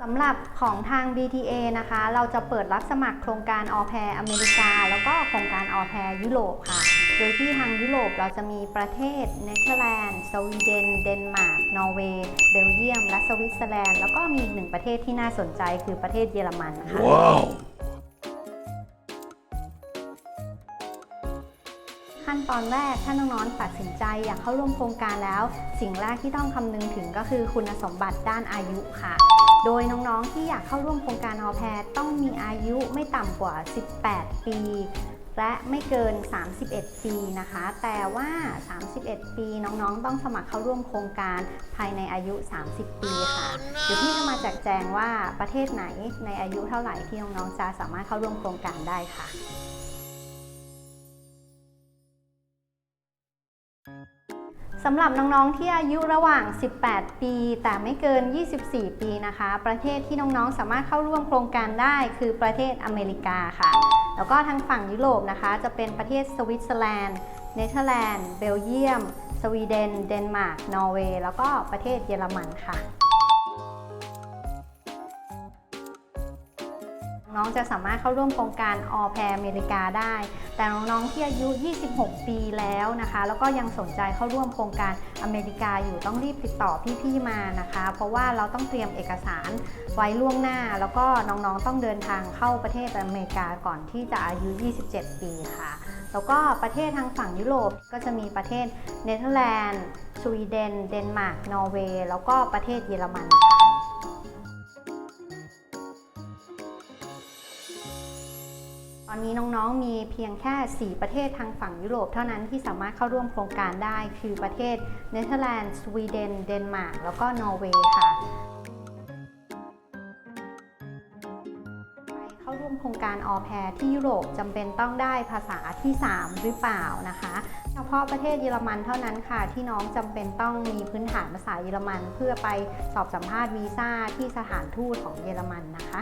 สำหรับของทาง BTA นะคะ เราจะเปิดรับสมัครโครงการออแพรอเมริกา แล้วก็โครงการออแพรยุโรปค่ะ โดยที่ทางยุโรปเราจะมีประเทศเนเธอร์แลนด์สวีเดน เดนมาร์ก นอร์เวย์ เบลเยียม และสวิตเซอร์แลนด์ แล้วก็มีอีกหนึ่งประเทศที่น่าสนใจคือประเทศเยอรมันค่ะ Wow. ขั้นตอนแรกถ้าน้องๆตัดสินใจอยากเข้าร่วมโครงการแล้ว สิ่งแรกที่ต้องคำนึงถึงก็คือคุณสมบัติด้านอายุค่ะ โดยน้องๆที่อยากเข้าร่วมโครงการออแพรต้องมีอายุไม่ต่ำกว่า 18 ปี และไม่เกิน 31 ปีนะคะ แต่ว่า 31 ปีน้องๆ ต้องสมัครเข้าร่วมโครงการภายในอายุ 30 ปีค่ะเดี๋ยวพี่จะมาแจกแจงว่าประเทศไหนในอายุเท่าไหร่ที่น้องๆจะสามารถเข้าร่วมโครงการได้ค่ะ สำหรับน้องๆที่อายุระหว่าง 18 ปี แต่ไม่เกิน 24 ปีนะคะ ประเทศที่น้องๆสามารถเข้าร่วมโครงการได้คือประเทศอเมริกาค่ะ แล้วก็ทางฝั่งยุโรปนะคะ จะเป็นประเทศสวิตเซอร์แลนด์ เนเธอร์แลนด์ เบลเยียม สวีเดน เดนมาร์ก นอร์เวย์ แล้วก็ประเทศเยอรมันค่ะ น้องจะสามารถเข้าร่วมโครงการออแพรอเมริกาได้ แต่น้องๆ ที่อายุ 26 ปีแล้วนะคะ แล้วก็ยังสนใจเข้าร่วมโครงการอเมริกาอยู่ต้องรีบติดต่อพี่ๆ มานะคะ เพราะว่าเราต้องเตรียมเอกสารไว้ล่วงหน้า แล้วก็น้องๆ ต้องเดินทางเข้าประเทศอเมริกาก่อนที่จะอายุ 27 ปีค่ะแล้วก็ประเทศทางฝั่งยุโรปก็จะมีประเทศเนเธอร์แลนด์ สวีเดน เดนมาร์ก นอร์เวย์ แล้วก็ประเทศเยอรมันค่ะ อนนี้น้องๆ มีเพียงแค่ 4 ประเทศทางฝั่งยุโรปเท่านั้นที่สามารถเข้าร่วมโครงการได้ คือประเทศเนเธอร์แลนด์ สวีเดน เดนมาร์ก แล้วก็นอร์เวย์ค่ะไปเข้าร่วมโครงการออแพรที่ยุโรปจำเป็นต้องได้ภาษาที่ 3 หรือเปล่านะคะ เฉพาะประเทศเยอรมันเท่านั้นค่ะ ที่น้องจำเป็นต้องมีพื้นฐานภาษาเยอรมัน เพื่อไปสอบสัมภาษณ์วีซ่าที่สถานทูตของเยอรมันนะคะ